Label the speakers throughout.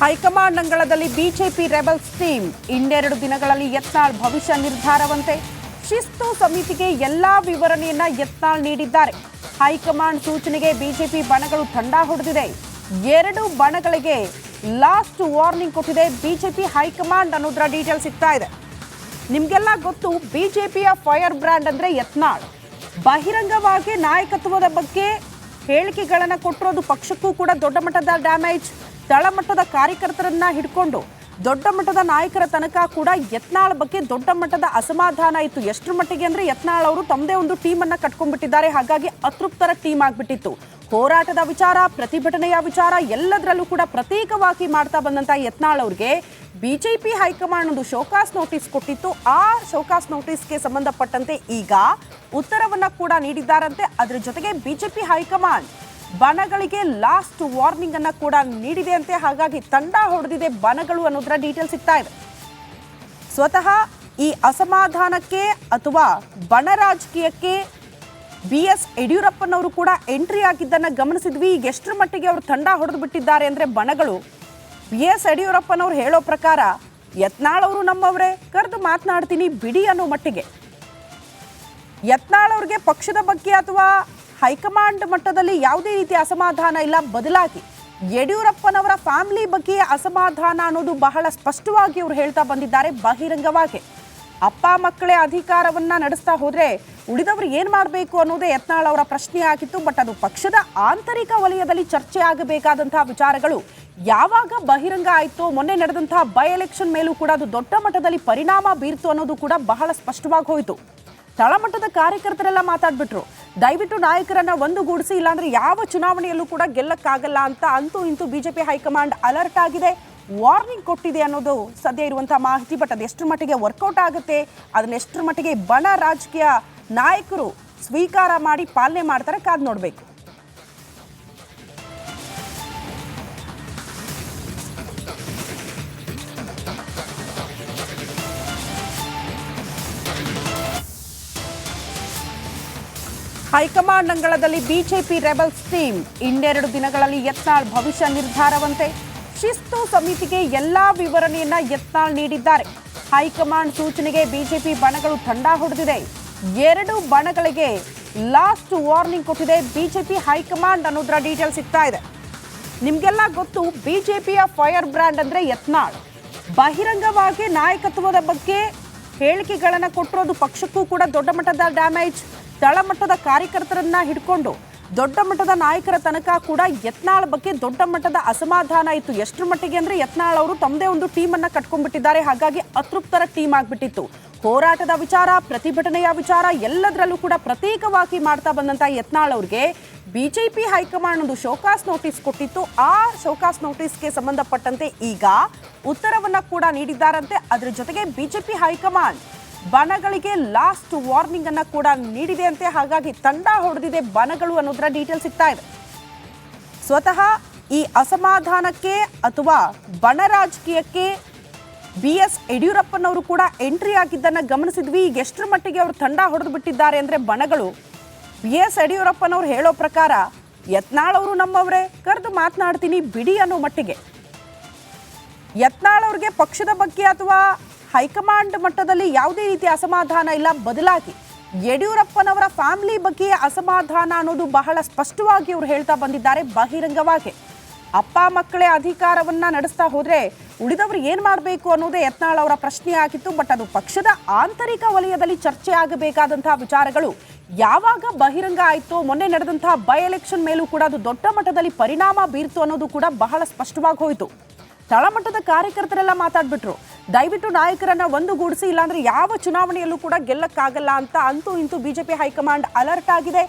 Speaker 1: High command ಅಂಗಳದಲ್ಲಿ BJP rebels team. ಇನ್ನೆರಡು ದಿನಗಳಲ್ಲಿ ಯತ್ನಾಳ್ ಭವಿಷ್ಯ ನಿರ್ಧಾರವಂತೆ ಶಿಸ್ತು ಸಮಿತಿಗೆ ಎಲ್ಲಾ ವಿವರಣೆಯನ್ನ ಯತ್ನಾಳ್ ನೀಡಿದ್ದಾರೆ. ಹೈಕಮಾಂಡ್ ಸೂಚನೆಗೆ ಬಿಜೆಪಿ ಬಣಗಳು ತಂಡ ಹೊಡೆದಿದೆ. ಎರಡು ಬಣಗಳಿಗೆ ಲಾಸ್ಟ್ ವಾರ್ನಿಂಗ್ ಕೊಟ್ಟಿದೆ ಬಿಜೆಪಿ ಹೈಕಮಾಂಡ್ ಅನ್ನೋದರ ಡೀಟೇಲ್ ಸಿಗ್ತಾ ಇದೆ. ನಿಮ್ಗೆಲ್ಲ ಗೊತ್ತು ಬಿಜೆಪಿಯ ಫೈರ್ ಬ್ರ್ಯಾಂಡ್ ಅಂದ್ರೆ ಯತ್ನಾಳ್. ಬಹಿರಂಗವಾಗಿ ನಾಯಕತ್ವದ ಬಗ್ಗೆ ಹೇಳಿಕೆಗಳನ್ನು ಕೊಟ್ಟಿರೋದು ಪಕ್ಷಕ್ಕೂ ಕೂಡ ದೊಡ್ಡ ಮಟ್ಟದ ಡ್ಯಾಮೇಜ್. ತಳಮಟ್ಟದ ಕಾರ್ಯಕರ್ತರನ್ನ ಹಿಡ್ಕೊಂಡು ದೊಡ್ಡ ಮಟ್ಟದ ನಾಯಕರ ತನಕ ಕೂಡ ಯತ್ನಾಳ್ ಬಗ್ಗೆ ದೊಡ್ಡ ಮಟ್ಟದ ಅಸಮಾಧಾನ ಇತ್ತು. ಎಷ್ಟರ ಮಟ್ಟಿಗೆ ಅಂದ್ರೆ ಯತ್ನಾಳ್ ಅವರು ತಮ್ಮದೇ ಒಂದು ಟೀಮ್ ಅನ್ನ ಕಟ್ಕೊಂಡ್ಬಿಟ್ಟಿದ್ದಾರೆ. ಹಾಗಾಗಿ ಅತೃಪ್ತರ ಟೀಮ್ ಆಗ್ಬಿಟ್ಟಿತ್ತು. ಹೋರಾಟದ ವಿಚಾರ, ಪ್ರತಿಭಟನೆಯ ವಿಚಾರ ಎಲ್ಲದರಲ್ಲೂ ಕೂಡ ಪ್ರತ್ಯೇಕವಾಗಿ ಮಾಡ್ತಾ ಬಂದಂತ ಯತ್ನಾಳ್ ಅವ್ರಿಗೆ ಬಿಜೆಪಿ ಹೈಕಮಾಂಡ್ ಒಂದು ಶೋಕಾಸ್ ನೋಟಿಸ್ ಕೊಟ್ಟಿತ್ತು. ಆ ಶೋಕಾಸ್ ನೋಟಿಸ್ಗೆ ಸಂಬಂಧಪಟ್ಟಂತೆ ಈಗ ಉತ್ತರವನ್ನ ಕೂಡ ನೀಡಿದ್ದಾರಂತೆ. ಅದರ ಜೊತೆಗೆ ಬಿಜೆಪಿ ಹೈಕಮಾಂಡ್ ಬಣಗಳಿಗೆ ಲಾಸ್ಟ್ ವಾರ್ನಿಂಗ್ ಅನ್ನ ಕೂಡ ನೀಡಿದೆ ಅಂತೆ. ಹಾಗಾಗಿ ತಂಡ ಹೊಡೆದಿದೆ ಬಣಗಳು ಅನ್ನೋದರ ಡೀಟೇಲ್ ಸಿಗ್ತಾ ಇದೆ. ಸ್ವತಃ ಈ ಅಸಮಾಧಾನಕ್ಕೆ ಅಥವಾ ಬಣ ರಾಜಕೀಯಕ್ಕೆ ಬಿ ಎಸ್ ಯಡಿಯೂರಪ್ಪನವರು ಕೂಡ ಎಂಟ್ರಿ ಆಗಿದ್ದನ್ನ ಗಮನಿಸಿದ್ವಿ. ಈಗ ಎಷ್ಟರ ಮಟ್ಟಿಗೆ ಅವರು ತಂಡ ಹೊಡೆದು ಬಿಟ್ಟಿದ್ದಾರೆ ಅಂದ್ರೆ ಬಣಗಳು. ಬಿ ಎಸ್ ಯಡಿಯೂರಪ್ಪನವ್ರು ಹೇಳೋ ಪ್ರಕಾರ ಯತ್ನಾಳ್ ಅವರು ನಮ್ಮವರೇ, ಕರೆದು ಮಾತನಾಡ್ತೀನಿ ಬಿಡಿ ಅನ್ನೋ ಮಟ್ಟಿಗೆ. ಯತ್ನಾಳ್ ಅವ್ರಿಗೆ ಪಕ್ಷದ ಬಗ್ಗೆ ಅಥವಾ ಹೈಕಮಾಂಡ್ ಮಟ್ಟದಲ್ಲಿ ಯಾವುದೇ ರೀತಿಯ ಅಸಮಾಧಾನ ಇಲ್ಲ, ಬದಲಾಗಿ ಯಡಿಯೂರಪ್ಪನವರ ಫ್ಯಾಮಿಲಿ ಬಗ್ಗೆ ಅಸಮಾಧಾನ ಅನ್ನೋದು ಬಹಳ ಸ್ಪಷ್ಟವಾಗಿ ಅವರು ಹೇಳ್ತಾ ಬಂದಿದ್ದಾರೆ ಬಹಿರಂಗವಾಗಿ. ಅಪ್ಪ ಮಕ್ಕಳೇ ಅಧಿಕಾರವನ್ನ ನಡೆಸ್ತಾ ಹೋದ್ರೆ ಉಳಿದವರು ಏನ್ ಮಾಡಬೇಕು ಅನ್ನೋದೇ ಯತ್ನಾಳ್ ಅವರ ಪ್ರಶ್ನೆ ಆಗಿತ್ತು, ಬಟ್ ಅದು ಪಕ್ಷದ ಆಂತರಿಕ ವಲಯದಲ್ಲಿ ಚರ್ಚೆ ಆಗಬೇಕಾದಂತಹ ವಿಚಾರಗಳು ಯಾವಾಗ ಬಹಿರಂಗ ಆಯಿತು, ಮೊನ್ನೆ ನಡೆದಂತಹ ಬೈ ಎಲೆಕ್ಷನ್ ಮೇಲೂ ಕೂಡ ಅದು ದೊಡ್ಡ ಮಟ್ಟದಲ್ಲಿ ಪರಿಣಾಮ ಬೀರ್ತು ಅನ್ನೋದು ಕೂಡ ಬಹಳ ಸ್ಪಷ್ಟವಾಗಿ ಹೋಯಿತು. ತಳಮಟ್ಟದ ಕಾರ್ಯಕರ್ತರೆಲ್ಲ ಮಾತಾಡ್ಬಿಟ್ರು. ದಯವಿಟ್ಟು ನಾಯಕರನ್ನ ಒಂದುಗೂಡಿಸಿ, ಇಲ್ಲಾಂದ್ರೆ ಯಾವ ಚುನಾವಣೆಯಲ್ಲೂ ಕೂಡ ಗೆಲ್ಲಕ್ಕಾಗಲ್ಲ ಅಂತ ಅಂತೂ ಇಂತೂ ಬಿಜೆಪಿ ಹೈಕಮಾಂಡ್ ಅಲರ್ಟ್ ಆಗಿದೆ. ವಾರ್ನಿಂಗ್ ಕೊಟ್ಟಿದೆ ಅನ್ನೋದು ಸದ್ಯ ಇರುವಂತಹ ಮಾಹಿತಿ, ಬಟ್ ಅದು ಎಷ್ಟರ ಮಟ್ಟಿಗೆ ವರ್ಕೌಟ್ ಆಗುತ್ತೆ, ಅದನ್ನ ಎಷ್ಟು ಮಟ್ಟಿಗೆ ಬಣ ರಾಜಕೀಯ ನಾಯಕರು ಸ್ವೀಕಾರ ಮಾಡಿ ಪಾಲನೆ ಮಾಡ್ತಾರೆ, ಕಾದ್ ನೋಡ್ಬೇಕು. ಹೈಕಮಾಂಡ್ ಅಂಗಳದಲ್ಲಿ ಬಿಜೆಪಿ ರೆಬಲ್ಸ್ ಟೀಮ್ ಇನ್ನೆರಡು ದಿನಗಳಲ್ಲಿ ಯತ್ನಾಳ್ ಭವಿಷ್ಯ ನಿರ್ಧಾರವಂತೆ ಶಿಸ್ತು ಸಮಿತಿಗೆ ಎಲ್ಲಾ ವಿವರಣೆಯನ್ನ ಯತ್ನಾಳ್ ನೀಡಿದ್ದಾರೆ. ಹೈಕಮಾಂಡ್ ಸೂಚನೆಗೆ ಬಿಜೆಪಿ ಬಣಗಳು ತಂಡ ಹೊಡೆದಿದೆ. ಎರಡು ಬಣಗಳಿಗೆ ಲಾಸ್ಟ್ ವಾರ್ನಿಂಗ್ ಕೊಟ್ಟಿದೆ ಬಿಜೆಪಿ ಹೈಕಮಾಂಡ್ ಅನ್ನೋದರ ಡೀಟೇಲ್ ಸಿಗ್ತಾ ಇದೆ. ನಿಮ್ಗೆಲ್ಲ ಗೊತ್ತು, ಬಿಜೆಪಿಯ ಫೈರ್ ಬ್ರ್ಯಾಂಡ್ ಅಂದ್ರೆ ಯತ್ನಾಳ್. ಬಹಿರಂಗವಾಗಿ ನಾಯಕತ್ವದ ಬಗ್ಗೆ ಹೇಳಿಕೆಗಳನ್ನು ಕೊಟ್ಟಿರೋದು ಪಕ್ಷಕ್ಕೂ ಕೂಡ ದೊಡ್ಡ ಮಟ್ಟದ ಡ್ಯಾಮೇಜ್. ತಳಮಟ್ಟದ ಕಾರ್ಯಕರ್ತರನ್ನ ಹಿಡ್ಕೊಂಡು ದೊಡ್ಡ ಮಟ್ಟದ ನಾಯಕರ ತನಕ ಕೂಡ ಯತ್ನಾಳ್ ಬಗ್ಗೆ ದೊಡ್ಡ ಮಟ್ಟದ ಅಸಮಾಧಾನ ಇತ್ತು. ಎಷ್ಟರ ಮಟ್ಟಿಗೆ ಅಂದ್ರೆ ಯತ್ನಾಳ್ ಅವರು ತಮ್ಮದೇ ಒಂದು ಟೀಮ್ ಅನ್ನ ಕಟ್ಕೊಂಡ್ಬಿಟ್ಟಿದ್ದಾರೆ. ಹಾಗಾಗಿ ಅತೃಪ್ತರ ಟೀಮ್ ಆಗ್ಬಿಟ್ಟಿತ್ತು. ಹೋರಾಟದ ವಿಚಾರ, ಪ್ರತಿಭಟನೆಯ ವಿಚಾರ ಎಲ್ಲದರಲ್ಲೂ ಕೂಡ ಪ್ರತ್ಯೇಕವಾಗಿ ಮಾಡ್ತಾ ಬಂದಂತ ಯತ್ನಾಳ್ ಅವ್ರಿಗೆ ಬಿಜೆಪಿ ಹೈಕಮಾಂಡ್ ಒಂದು ಶೋಕಾಸ್ ನೋಟಿಸ್ ಕೊಟ್ಟಿತ್ತು. ಆ ಶೋಕಾಸ್ ನೋಟಿಸ್ಗೆ ಸಂಬಂಧಪಟ್ಟಂತೆ ಈಗ ಉತ್ತರವನ್ನ ಕೂಡ ನೀಡಿದ್ದಾರಂತೆ. ಅದರ ಜೊತೆಗೆ ಬಿಜೆಪಿ ಹೈಕಮಾಂಡ್ ಬಣಗಳಿಗೆ ಲಾಸ್ಟ್ ವಾರ್ನಿಂಗ್ ಅನ್ನ ಕೂಡ ನೀಡಿದೆ ಅಂತೆ. ಹಾಗಾಗಿ ತಂಡ ಹೊಡೆದಿದೆ ಬಣಗಳು ಅನ್ನೋದರ ಡೀಟೇಲ್ ಸಿಗ್ತಾ ಇದೆ. ಸ್ವತಃ ಈ ಅಸಮಾಧಾನಕ್ಕೆ ಅಥವಾ ಬಣ ರಾಜಕೀಯಕ್ಕೆ ಬಿ ಎಸ್ ಯಡಿಯೂರಪ್ಪನವರು ಕೂಡ ಎಂಟ್ರಿ ಆಗಿದ್ದನ್ನ ಗಮನಿಸಿದ್ವಿ. ಈಗ ಎಷ್ಟರ ಮಟ್ಟಿಗೆ ಅವರು ತಂಡ ಹೊಡೆದು ಬಿಟ್ಟಿದ್ದಾರೆ ಅಂದ್ರೆ ಬಣಗಳು. ಬಿ ಎಸ್ ಯಡಿಯೂರಪ್ಪನವ್ರು ಹೇಳೋ ಪ್ರಕಾರ ಯತ್ನಾಳ್ ಅವರು ನಮ್ಮವರೇ, ಕರೆದು ಮಾತನಾಡ್ತೀನಿ ಬಿಡಿ ಅನ್ನೋ ಮಟ್ಟಿಗೆ. ಯತ್ನಾಳ್ ಅವ್ರಿಗೆ ಪಕ್ಷದ ಬಗ್ಗೆ ಅಥವಾ ಹೈಕಮಾಂಡ್ ಮಟ್ಟದಲ್ಲಿ ಯಾವುದೇ ರೀತಿಯ ಅಸಮಾಧಾನ ಇಲ್ಲ, ಬದಲಾಗಿ ಯಡಿಯೂರಪ್ಪನವರ ಫ್ಯಾಮಿಲಿ ಬಗ್ಗೆ ಅಸಮಾಧಾನ ಅನ್ನೋದು ಬಹಳ ಸ್ಪಷ್ಟವಾಗಿ ಅವರು ಹೇಳ್ತಾ ಬಂದಿದ್ದಾರೆ ಬಹಿರಂಗವಾಗಿ. ಅಪ್ಪ ಮಕ್ಕಳೇ ಅಧಿಕಾರವನ್ನ ನಡೆಸ್ತಾ ಹೋದ್ರೆ ಉಳಿದವರು ಏನ್ ಮಾಡಬೇಕು ಅನ್ನೋದೇ ಯತ್ನಾಳ್ ಅವರ ಪ್ರಶ್ನೆ ಆಗಿತ್ತು, ಬಟ್ ಅದು ಪಕ್ಷದ ಆಂತರಿಕ ವಲಯದಲ್ಲಿ ಚರ್ಚೆ ಆಗಬೇಕಾದಂತಹ ವಿಚಾರಗಳು ಯಾವಾಗ ಬಹಿರಂಗ ಆಯಿತು, ಮೊನ್ನೆ ನಡೆದಂತಹ ಬೈ ಎಲೆಕ್ಷನ್ ಮೇಲೂ ಕೂಡ ಅದು ದೊಡ್ಡ ಮಟ್ಟದಲ್ಲಿ ಪರಿಣಾಮ ಬೀರ್ತು ಅನ್ನೋದು ಕೂಡ ಬಹಳ ಸ್ಪಷ್ಟವಾಗಿ ಹೋಯಿತು. ತಳಮಟ್ಟದ ಕಾರ್ಯಕರ್ತರೆಲ್ಲ ಮಾತಾಡ್ಬಿಟ್ರು. ದಯವಿಟ್ಟು ನಾಯಕರನ್ನ ಒಂದುಗೂಡಿಸಿ, ಇಲ್ಲಾಂದ್ರೆ ಯಾವ ಚುನಾವಣೆಯಲ್ಲೂ ಕೂಡ ಗೆಲ್ಲಕ್ಕಾಗಲ್ಲ ಅಂತ ಅಂತೂ ಇಂತೂ ಬಿಜೆಪಿ ಹೈಕಮಾಂಡ್ ಅಲರ್ಟ್ ಆಗಿದೆ.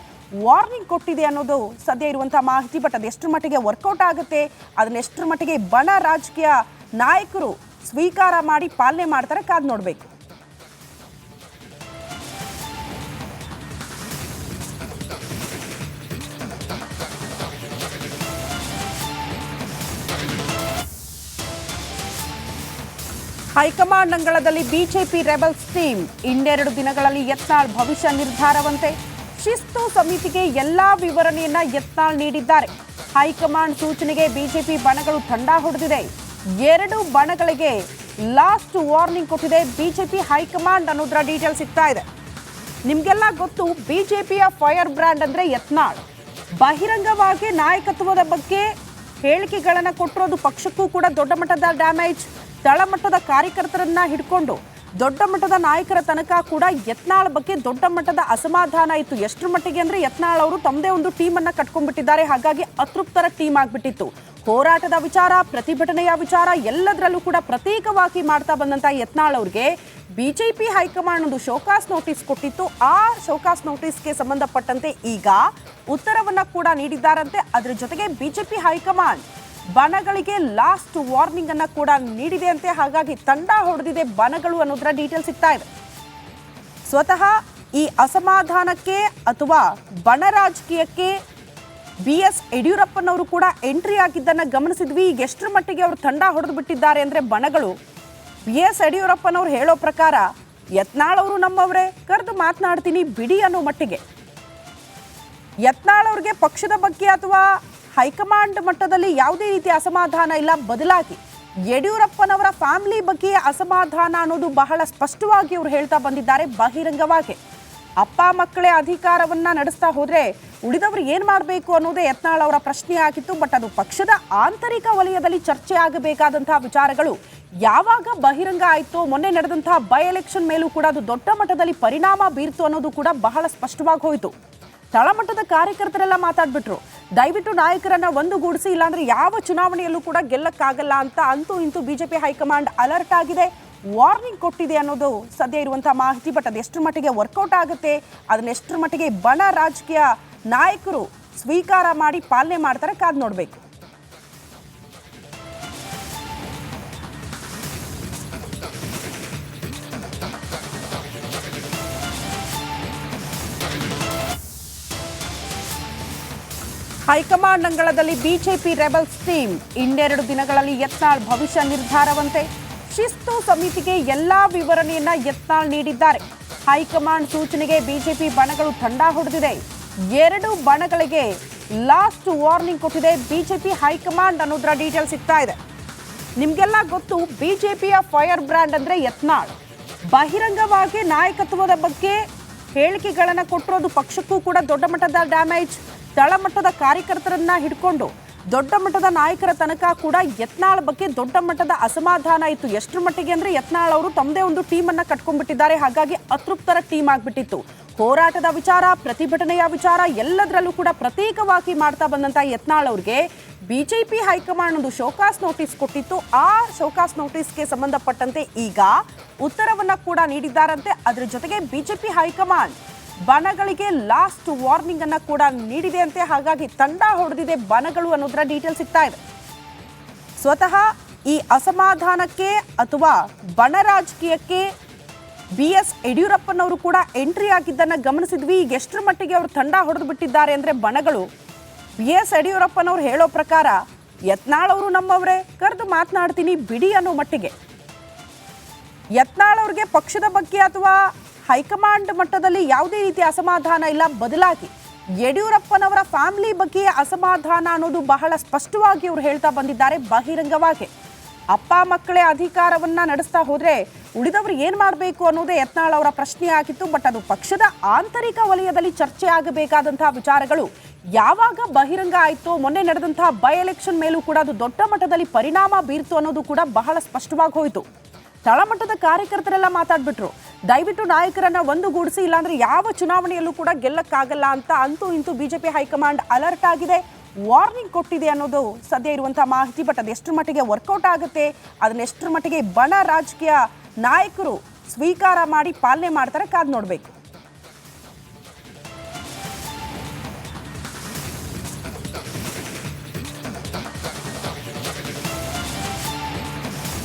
Speaker 1: ವಾರ್ನಿಂಗ್ ಕೊಟ್ಟಿದೆ ಅನ್ನೋದು ಸದ್ಯ ಇರುವಂತಹ ಮಾಹಿತಿ ಬಟ್ ಅದು ಎಷ್ಟರ ಮಟ್ಟಿಗೆ ವರ್ಕೌಟ್ ಆಗುತ್ತೆ ಅದನ್ನ ಎಷ್ಟು ಮಟ್ಟಿಗೆ ಬಣ ರಾಜಕೀಯ ನಾಯಕರು ಸ್ವೀಕಾರ ಮಾಡಿ ಪಾಲನೆ ಮಾಡ್ತಾರೆ ಕಾದ್ ನೋಡ್ಬೇಕು. ಹೈಕಮಾಂಡ್ ಅಂಗಳದಲ್ಲಿ ಬಿಜೆಪಿ ರೆಬಲ್ಸ್ ಟೀಮ್ ಇನ್ನೆರಡು ದಿನಗಳಲ್ಲಿ ಯತ್ನಾಳ್ ಭವಿಷ್ಯ ನಿರ್ಧಾರವಂತೆ ಶಿಸ್ತು ಸಮಿತಿಗೆ ಎಲ್ಲಾ ವಿವರಣೆಯನ್ನ ಯತ್ನಾಳ್ ನೀಡಿದ್ದಾರೆ. ಹೈಕಮಾಂಡ್ ಸೂಚನೆಗೆ ಬಿಜೆಪಿ ಬಣಗಳು ತಂಡ ಹೊಡೆದಿದೆ. ಎರಡು ಬಣಗಳಿಗೆ ಲಾಸ್ಟ್ ವಾರ್ನಿಂಗ್ ಕೊಟ್ಟಿದೆ ಬಿಜೆಪಿ ಹೈಕಮಾಂಡ್ ಅನ್ನೋದ್ರ ಡೀಟೇಲ್ ಸಿಗ್ತಾ ಇದೆ. ನಿಮಗೆಲ್ಲ ಗೊತ್ತು ಬಿಜೆಪಿಯ ಫೈರ್ ಬ್ರ್ಯಾಂಡ್ ಅಂದ್ರೆ ಯತ್ನಾಳ್. ಬಹಿರಂಗವಾಗಿ ನಾಯಕತ್ವದ ಬಗ್ಗೆ ಹೇಳಿಕೆಗಳನ್ನು ಕೊಟ್ಟಿರೋದು ಪಕ್ಷಕ್ಕೂ ಕೂಡ ದೊಡ್ಡ ಮಟ್ಟದ ಡ್ಯಾಮೇಜ್. ತಳಮಟ್ಟದ ಕಾರ್ಯಕರ್ತರನ್ನ ಹಿಡ್ಕೊಂಡು ದೊಡ್ಡ ಮಟ್ಟದ ನಾಯಕರ ತನಕ ಕೂಡ ಯತ್ನಾಳ್ ಬಗ್ಗೆ ದೊಡ್ಡ ಮಟ್ಟದ ಅಸಮಾಧಾನ ಇತ್ತು. ಎಷ್ಟರ ಮಟ್ಟಿಗೆ ಅಂದ್ರೆ ಯತ್ನಾಳ್ ಅವರು ತಮ್ಮದೇ ಒಂದು ಟೀಮ್ ಅನ್ನ ಕಟ್ಕೊಂಡ್ಬಿಟ್ಟಿದ್ದಾರೆ. ಹಾಗಾಗಿ ಅತೃಪ್ತರ ಟೀಮ್ ಆಗ್ಬಿಟ್ಟಿತ್ತು. ಹೋರಾಟದ ವಿಚಾರ, ಪ್ರತಿಭಟನೆಯ ವಿಚಾರ ಎಲ್ಲದರಲ್ಲೂ ಕೂಡ ಪ್ರತ್ಯೇಕವಾಗಿ ಮಾಡ್ತಾ ಬಂದಂತ ಯತ್ನಾಳ್ ಅವ್ರಿಗೆ ಬಿಜೆಪಿ ಹೈಕಮಾಂಡ್ ಒಂದು ಶೋಕಾಸ್ ನೋಟಿಸ್ ಕೊಟ್ಟಿತ್ತು. ಆ ಶೋಕಾಸ್ ನೋಟಿಸ್ಗೆ ಸಂಬಂಧಪಟ್ಟಂತೆ ಈಗ ಉತ್ತರವನ್ನ ಕೂಡ ನೀಡಿದ್ದಾರಂತೆ. ಅದರ ಜೊತೆಗೆ ಬಿಜೆಪಿ ಹೈಕಮಾಂಡ್ ಬಣಗಳಿಗೆ ಲಾಸ್ಟ್ ವಾರ್ನಿಂಗ್ ಅನ್ನ ಕೂಡ ನೀಡಿದೆ ಅಂತೆ. ಹಾಗಾಗಿ ತಂಡ ಹೊಡೆದಿದೆ ಬಣಗಳು ಅನ್ನೋದರ ಡೀಟೇಲ್ ಸಿಗ್ತಾ ಇದೆ. ಸ್ವತಃ ಈ ಅಸಮಾಧಾನಕ್ಕೆ ಅಥವಾ ಬಣ ರಾಜಕೀಯಕ್ಕೆ ಬಿ ಎಸ್ ಯಡಿಯೂರಪ್ಪನವರು ಕೂಡ ಎಂಟ್ರಿ ಆಗಿದ್ದನ್ನ ಗಮನಿಸಿದ್ವಿ. ಈಗ ಎಷ್ಟರ ಮಟ್ಟಿಗೆ ಅವರು ತಂಡ ಹೊಡೆದು ಬಿಟ್ಟಿದ್ದಾರೆ ಅಂದ್ರೆ ಬಣಗಳು. ಬಿ ಎಸ್ ಯಡಿಯೂರಪ್ಪನವ್ರು ಹೇಳೋ ಪ್ರಕಾರ ಯತ್ನಾಳ್ ಅವರು ನಮ್ಮವರೇ, ಕರೆದು ಮಾತನಾಡ್ತೀನಿ ಬಿಡಿ ಅನ್ನೋ ಮಟ್ಟಿಗೆ. ಯತ್ನಾಳ್ ಅವ್ರಿಗೆ ಪಕ್ಷದ ಬಗ್ಗೆ ಅಥವಾ ಹೈಕಮಾಂಡ್ ಮಟ್ಟದಲ್ಲಿ ಯಾವುದೇ ರೀತಿಯ ಅಸಮಾಧಾನ ಇಲ್ಲ, ಬದಲಾಗಿ ಯಡಿಯೂರಪ್ಪನವರ ಫ್ಯಾಮಿಲಿ ಬಗ್ಗೆ ಅಸಮಾಧಾನ ಅನ್ನೋದು ಬಹಳ ಸ್ಪಷ್ಟವಾಗಿ ಅವರು ಹೇಳ್ತಾ ಬಂದಿದ್ದಾರೆ ಬಹಿರಂಗವಾಗಿ. ಅಪ್ಪ ಮಕ್ಕಳೇ ಅಧಿಕಾರವನ್ನ ನಡೆಸ್ತಾ ಹೋದ್ರೆ ಉಳಿದವರು ಏನ್ ಮಾಡಬೇಕು ಅನ್ನೋದೇ ಯತ್ನಾಳ್ ಅವರ ಪ್ರಶ್ನೆ ಆಗಿತ್ತು, ಬಟ್ ಅದು ಪಕ್ಷದ ಆಂತರಿಕ ವಲಯದಲ್ಲಿ ಚರ್ಚೆ ಆಗಬೇಕಾದಂತಹ ವಿಚಾರಗಳು ಯಾವಾಗ ಬಹಿರಂಗ ಆಯಿತು, ಮೊನ್ನೆ ನಡೆದಂತಹ ಬೈ ಎಲೆಕ್ಷನ್ ಮೇಲೂ ಕೂಡ ಅದು ದೊಡ್ಡ ಮಟ್ಟದಲ್ಲಿ ಪರಿಣಾಮ ಬೀರ್ತು ಅನ್ನೋದು ಕೂಡ ಬಹಳ ಸ್ಪಷ್ಟವಾಗಿ ಹೋಯಿತು. ತಳಮಟ್ಟದ ಕಾರ್ಯಕರ್ತರೆಲ್ಲ ಮಾತಾಡ್ಬಿಟ್ರು. ದಯವಿಟ್ಟು ನಾಯಕರನ್ನ ಒಂದುಗೂಡಿಸಿ, ಇಲ್ಲಾಂದ್ರೆ ಯಾವ ಚುನಾವಣೆಯಲ್ಲೂ ಕೂಡ ಗೆಲ್ಲಕ್ಕಾಗಲ್ಲ ಅಂತ ಅಂತೂ ಇಂತೂ ಬಿಜೆಪಿ ಹೈಕಮಾಂಡ್ ಅಲರ್ಟ್ ಆಗಿದೆ. ವಾರ್ನಿಂಗ್ ಕೊಟ್ಟಿದೆ ಅನ್ನೋದು ಸದ್ಯ ಇರುವಂತಹ ಮಾಹಿತಿ, ಬಟ್ ಅದು ಎಷ್ಟರ ಮಟ್ಟಿಗೆ ವರ್ಕೌಟ್ ಆಗುತ್ತೆ, ಅದನ್ನ ಎಷ್ಟರ ಮಟ್ಟಿಗೆ ಬಣ ರಾಜಕೀಯ ನಾಯಕರು ಸ್ವೀಕಾರ ಮಾಡಿ ಪಾಲನೆ ಮಾಡ್ತಾರೆ ಕಾದ್ ನೋಡ್ಬೇಕು. ಹೈಕಮಾಂಡ್ ಅಂಗಳದಲ್ಲಿ ಬಿಜೆಪಿ ರೆಬಲ್ಸ್ ಟೀಮ್ ಇನ್ನೆರಡು ದಿನಗಳಲ್ಲಿ ಯತ್ನಾಳ್ ಭವಿಷ್ಯ ನಿರ್ಧಾರವಂತೆ. ಶಿಸ್ತು ಸಮಿತಿಗೆ ಎಲ್ಲಾ ವಿವರಣೆಯನ್ನ ಯತ್ನಾಳ್ ನೀಡಿದ್ದಾರೆ. ಹೈಕಮಾಂಡ್ ಸೂಚನೆಗೆ ಬಿಜೆಪಿ ಬಣಗಳು ತಂಡ ಹೊಡೆದಿದೆ. ಎರಡು ಬಣಗಳಿಗೆ ಲಾಸ್ಟ್ ವಾರ್ನಿಂಗ್ ಕೊಟ್ಟಿದೆ ಬಿಜೆಪಿ ಹೈಕಮಾಂಡ್ ಅನ್ನೋದ್ರ ಡೀಟೇಲ್ ಸಿಗ್ತಾ ಇದೆ. ನಿಮ್ಗೆಲ್ಲ ಗೊತ್ತು ಬಿಜೆಪಿಯ ಫೈರ್ ಬ್ರ್ಯಾಂಡ್ ಅಂದ್ರೆ ಯತ್ನಾಳ್. ಬಹಿರಂಗವಾಗಿ ನಾಯಕತ್ವದ ಬಗ್ಗೆ ಹೇಳಿಕೆಗಳನ್ನು ಕೊಟ್ಟಿರೋದು ಪಕ್ಷಕ್ಕೂ ಕೂಡ ದೊಡ್ಡ ಮಟ್ಟದ ಡ್ಯಾಮೇಜ್. ತಳಮಟ್ಟದ ಕಾರ್ಯಕರ್ತರನ್ನ ಹಿಡ್ಕೊಂಡು ದೊಡ್ಡ ಮಟ್ಟದ ನಾಯಕರ ತನಕ ಕೂಡ ಯತ್ನಾಳ್ ಬಗ್ಗೆ ದೊಡ್ಡ ಮಟ್ಟದ ಅಸಮಾಧಾನ ಇತ್ತು. ಎಷ್ಟರ ಮಟ್ಟಿಗೆ ಅಂದ್ರೆ ಯತ್ನಾಳ್ ಅವರು ತಮ್ಮದೇ ಒಂದು ಟೀಮ್ ಅನ್ನ ಕಟ್ಕೊಂಡ್ಬಿಟ್ಟಿದ್ದಾರೆ. ಹಾಗಾಗಿ ಅತೃಪ್ತರ ಟೀಮ್ ಆಗ್ಬಿಟ್ಟಿತ್ತು. ಹೋರಾಟದ ವಿಚಾರ, ಪ್ರತಿಭಟನೆಯ ವಿಚಾರ ಎಲ್ಲದರಲ್ಲೂ ಕೂಡ ಪ್ರತ್ಯೇಕವಾಗಿ ಮಾಡ್ತಾ ಬಂದಂತ ಯತ್ನಾಳ್ ಅವ್ರಿಗೆ ಬಿಜೆಪಿ ಹೈಕಮಾಂಡ್ ಒಂದು ಶೋಕಾಸ್ ನೋಟಿಸ್ ಕೊಟ್ಟಿತ್ತು. ಆ ಶೋಕಾಸ್ ನೋಟಿಸ್ಗೆ ಸಂಬಂಧಪಟ್ಟಂತೆ ಈಗ ಉತ್ತರವನ್ನ ಕೂಡ ನೀಡಿದ್ದಾರಂತೆ. ಅದರ ಜೊತೆಗೆ ಬಿಜೆಪಿ ಹೈಕಮಾಂಡ್ ಬಣಗಳಿಗೆ ಲಾಸ್ಟ್ ವಾರ್ನಿಂಗ್ ಅನ್ನ ಕೂಡ ನೀಡಿದೆ ಅಂತೆ. ಹಾಗಾಗಿ ತಂಡ ಹೊಡೆದಿದೆ ಬಣಗಳು ಅನ್ನೋದರ ಡೀಟೇಲ್ ಸಿಗ್ತಾ ಇದೆ. ಸ್ವತಃ ಈ ಅಸಮಾಧಾನಕ್ಕೆ ಅಥವಾ ಬಣ ರಾಜಕೀಯಕ್ಕೆ ಬಿ ಎಸ್ ಯಡಿಯೂರಪ್ಪನವರು ಕೂಡ ಎಂಟ್ರಿ ಆಗಿದ್ದನ್ನು ಗಮನಿಸಿದ್ವಿ. ಈಗ ಎಷ್ಟರ ಮಟ್ಟಿಗೆ ಅವರು ತಂಡ ಹೊಡೆದು ಬಿಟ್ಟಿದ್ದಾರೆ ಅಂದರೆ ಬಣಗಳು. ಬಿ ಎಸ್ ಯಡಿಯೂರಪ್ಪನವ್ರು ಹೇಳೋ ಪ್ರಕಾರ ಯತ್ನಾಳವರು ನಮ್ಮವರೇ, ಕರೆದು ಮಾತನಾಡ್ತೀನಿ ಬಿಡಿ ಅನ್ನೋ ಮಟ್ಟಿಗೆ. ಯತ್ನಾಳ್ ಅವ್ರಿಗೆ ಪಕ್ಷದ ಬಗ್ಗೆ ಅಥವಾ ಹೈಕಮಾಂಡ್ ಮಟ್ಟದಲ್ಲಿ ಯಾವುದೇ ರೀತಿಯ ಅಸಮಾಧಾನ ಇಲ್ಲ. ಬದಲಾಗಿ ಯಡಿಯೂರಪ್ಪನವರ ಫ್ಯಾಮಿಲಿ ಬಗ್ಗೆ ಅಸಮಾಧಾನ ಅನ್ನೋದು ಬಹಳ ಸ್ಪಷ್ಟವಾಗಿ ಅವರು ಹೇಳ್ತಾ ಬಂದಿದ್ದಾರೆ ಬಹಿರಂಗವಾಗಿ. ಅಪ್ಪ ಮಕ್ಕಳೇ ಅಧಿಕಾರವನ್ನ ನಡೆಸ್ತಾ ಹೋದ್ರೆ ಉಳಿದವರು ಏನ್ ಮಾಡಬೇಕು ಅನ್ನೋದೇ ಯತ್ನಾಳ್ ಅವರ ಪ್ರಶ್ನೆ ಆಗಿತ್ತು. ಬಟ್ ಅದು ಪಕ್ಷದ ಆಂತರಿಕ ವಲಯದಲ್ಲಿ ಚರ್ಚೆ ಆಗಬೇಕಾದಂತಹ ವಿಚಾರಗಳು ಯಾವಾಗ ಬಹಿರಂಗ ಆಯಿತು, ಮೊನ್ನೆ ನಡೆದಂತಹ ಬೈ ಎಲೆಕ್ಷನ್ ಮೇಲೂ ಕೂಡ ಅದು ದೊಡ್ಡ ಮಟ್ಟದಲ್ಲಿ ಪರಿಣಾಮ ಬೀರ್ತು ಅನ್ನೋದು ಕೂಡ ಬಹಳ ಸ್ಪಷ್ಟವಾಗಿ ಹೋಯಿತು. ತಳಮಟ್ಟದ ಕಾರ್ಯಕರ್ತರೆಲ್ಲ ಮಾತಾಡ್ಬಿಟ್ರು. ದಯವಿಟ್ಟು ನಾಯಕರನ್ನ ಒಂದುಗೂಡಿಸಿ, ಇಲ್ಲಾಂದ್ರೆ ಯಾವ ಚುನಾವಣೆಯಲ್ಲೂ ಕೂಡ ಗೆಲ್ಲಕ್ಕಾಗಲ್ಲ ಅಂತ ಅಂತೂ ಇಂತೂ ಬಿಜೆಪಿ ಹೈಕಮಾಂಡ್ ಅಲರ್ಟ್ ಆಗಿದೆ. ವಾರ್ನಿಂಗ್ ಕೊಟ್ಟಿದೆ ಅನ್ನೋದು ಸದ್ಯ ಇರುವಂತಹ ಮಾಹಿತಿ, ಬಟ್ ಅದು ಎಷ್ಟರ ಮಟ್ಟಿಗೆ ವರ್ಕೌಟ್ ಆಗುತ್ತೆ, ಅದನ್ನ ಎಷ್ಟರ ಮಟ್ಟಿಗೆ ಬಣ ರಾಜಕೀಯ ನಾಯಕರು ಸ್ವೀಕಾರ ಮಾಡಿ ಪಾಲನೆ ಮಾಡ್ತಾರೆ, ಕಾದ್ ನೋಡ್ಬೇಕು.